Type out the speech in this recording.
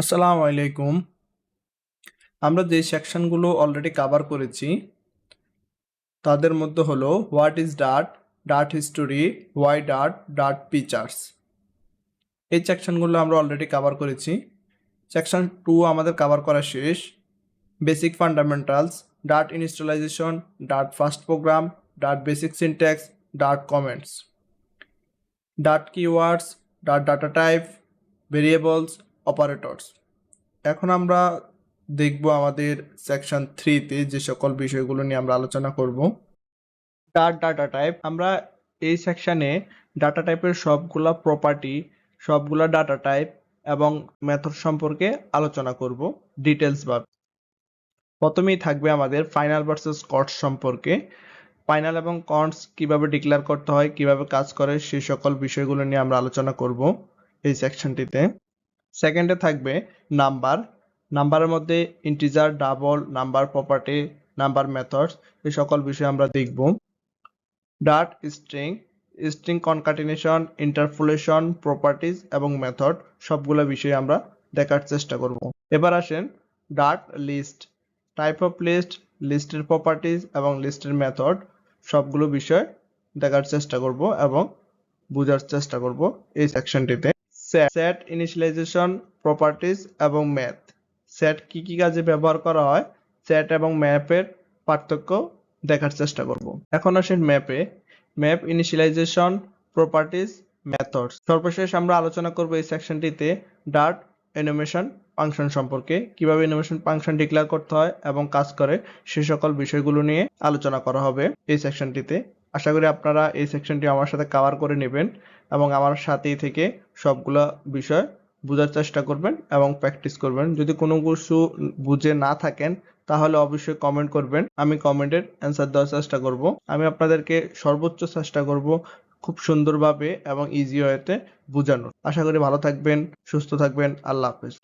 আসসালামু আলাইকুম। আমরা যে সেকশনগুলো অলরেডি কভার করেছি, তাদের মধ্যে হলো what is dot dot history why dot dot features এই সেকশনগুলো আমরা অলরেডি কভার করেছি। সেকশন টু আমাদের কভার করা শেষ। Basic fundamentals dot installation dot first program dot basic syntax dot comments dot keywords dot data type variables operators এখন আমরা দেখব আমাদের সেকশন থ্রিতে যে সকল বিষয়গুলো নিয়ে আমরা আলোচনা করব। ডাট ডাটা টাইপ আমরা এই সেকশনে ডাটা টাইপের সবগুলা প্রপার্টি সবগুলা ডাটা টাইপ এবং মেথড সম্পর্কে আলোচনা করব ডিটেলস বা প্রথমেই থাকবে আমাদের ফাইনাল ভার্সেস কটস সম্পর্কে। ফাইনাল এবং কন্টস কীভাবে ডিক্লেয়ার করতে হয়, কীভাবে কাজ করে সেই সকল বিষয়গুলো নিয়ে আমরা আলোচনা করব এই সেকশনটিতে সেকেন্ডে থাকবে নাম্বার নাম্বারের মধ্যে integer double number property number methods এই সকল বিষয় আমরা দেখব। Dot string string concatenation interpolation properties এবং মেথড সবগুলো বিষয় আমরা দেখার চেষ্টা করব। এবার আসেন dot list type of list লিস্টের প্রপার্টিজ এবং লিস্টের মেথড সবগুলো বিষয় দেখার চেষ্টা করব এবং বোঝার চেষ্টা করব এই সেকশনটিতে সেট ইনিশিয়ালাইজেশন প্রপার্টিজ এবং ম্যাথ সেট কি কি কাজে ব্যবহার করা হয়? সেট এবং ম্যাপের পার্থক্য দেখার চেষ্টা করব। এখন আসেন ম্যাপে ম্যাপ ইনিশিয়ালাইজেশন প্রপার্টিজ মেথডস সর্বশেষ আমরা আলোচনা করব এই সেকশনটিতে ডাট অ্যানিমেশন ফাংশন সম্পর্কে। কীভাবে অ্যানিমেশন ফাংশন ডিক্লেয়ার করতে হয় এবং কাজ করে সে সকল বিষয়গুলো নিয়ে আলোচনা করা হবে এই সেকশনটিতে আশা করি আপনারা এই সেকশনটি আমার সাথে কাভার করে নেবেন এবং আমার সাথেই থেকে সবগুলা বিষয় বোঝার চেষ্টা করবেন এবং প্র্যাকটিস করবেন। যদি কোনো কিছু বুঝে না থাকেন, তাহলে অবশ্যই কমেন্ট করবেন। আমি কমেন্টের অ্যান্সার দেওয়ার চেষ্টা করব। আমি আপনাদেরকে সর্বোচ্চ চেষ্টা করব খুব সুন্দরভাবে এবং ইজি ওয়েতে বোঝানোর। আশা করি ভালো থাকবেন, সুস্থ থাকবেন। আল্লাহ হাফেজ।